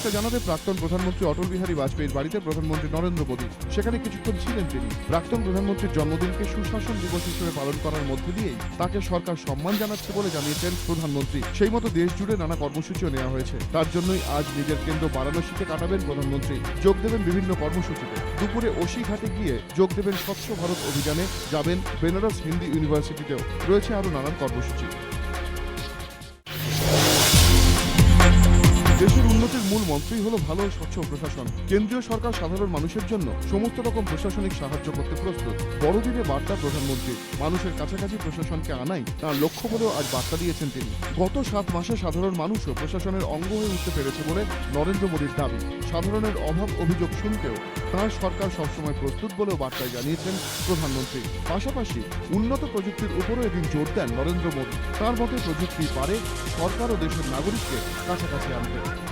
অনেকটা জানাবে প্রাক্তন প্রধানমন্ত্রী অটল বিহারী বাজপেয়ীর বাড়িতে প্রধানমন্ত্রী নরেন্দ্র মোদী। সেখানে কিছুক্ষণ ছিলেন তিনি। প্রাক্তন প্রধানমন্ত্রীর জন্মদিনকে সুশাসন দিবস হিসেবে পালন করার মধ্যে দিয়েই তাকে সরকার সম্মান জানাচ্ছে বলে জানিয়েছেন প্রধানমন্ত্রী। সেই মতো দেশ জুড়ে নানা কর্মসূচিও নেওয়া হয়েছে। তার জন্যই আজ নিজের কেন্দ্র বারাণসীতে কাটাবেন প্রধানমন্ত্রী। যোগ দেবেন বিভিন্ন কর্মসূচিতে। দুপুরে ওসি ঘাটে গিয়ে যোগ দেবেন স্বচ্ছ ভারত অভিযানে যাবেন বেনারস হিন্দি ইউনিভার্সিটিতেও। রয়েছে আরও নানান কর্মসূচি। উন্নতির মূল মন্ত্রই হলো ভালো স্বচ্ছ প্রশাসন। কেন্দ্রীয় সরকার সাধারণ মানুষের জন্য সমস্ত রকম প্রশাসনিক সাহায্য করতে প্রস্তুত। বড়দিনে বার্তা প্রধানমন্ত্রী, মানুষের কাছাকাছি প্রশাসনকে আনাই তার লক্ষ্য বলেও আজ বার্তা দিয়েছেন তিনি। গত সাত মাসে সাধারণ মানুষও প্রশাসনের অঙ্গ হয়ে উঠতে পেরেছে বলে নরেন্দ্র মোদীর দাবি। সাধারণের অভাব অভিযোগ শুনতেও তাঁর সরকার সবসময় প্রস্তুত বলেও বার্তায় জানিয়েছেন প্রধানমন্ত্রী। পাশাপাশি উন্নত প্রযুক্তির উপরও এদিন জোর দেন নরেন্দ্র মোদী। তার মতে প্রযুক্তি পারে সরকার ও দেশের নাগরিককে কাছাকাছি আনতে।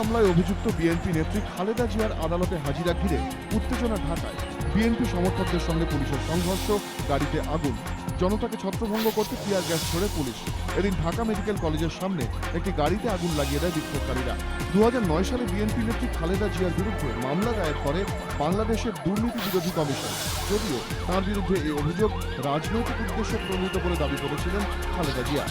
মামলায় অভিযুক্ত বিএনপি নেত্রী খালেদা জিয়ার আদালতে হাজিরা ঘিরে উত্তেজনা ঢাকায়। বিএনপি সমর্থকদের সঙ্গে পুলিশের সংঘর্ষ, গাড়িতে আগুন। জনতাকে ছত্রভঙ্গ করতে টিয়ার গ্যাস ছড়ে পুলিশ। এদিন ঢাকা মেডিকেল কলেজের সামনে একটি গাড়িতে আগুন লাগিয়ে দেয় বিক্ষোভকারীরা। দু হাজার নয় সালে বিএনপি নেত্রী খালেদা জিয়ার বিরুদ্ধে মামলা দায়ের করে বাংলাদেশের দুর্নীতি বিরোধী কমিশন। যদিও তার বিরুদ্ধে এই অভিযোগ রাজনৈতিক উদ্দেশ্য প্রণীত বলে দাবি করেছিলেন খালেদা জিয়া।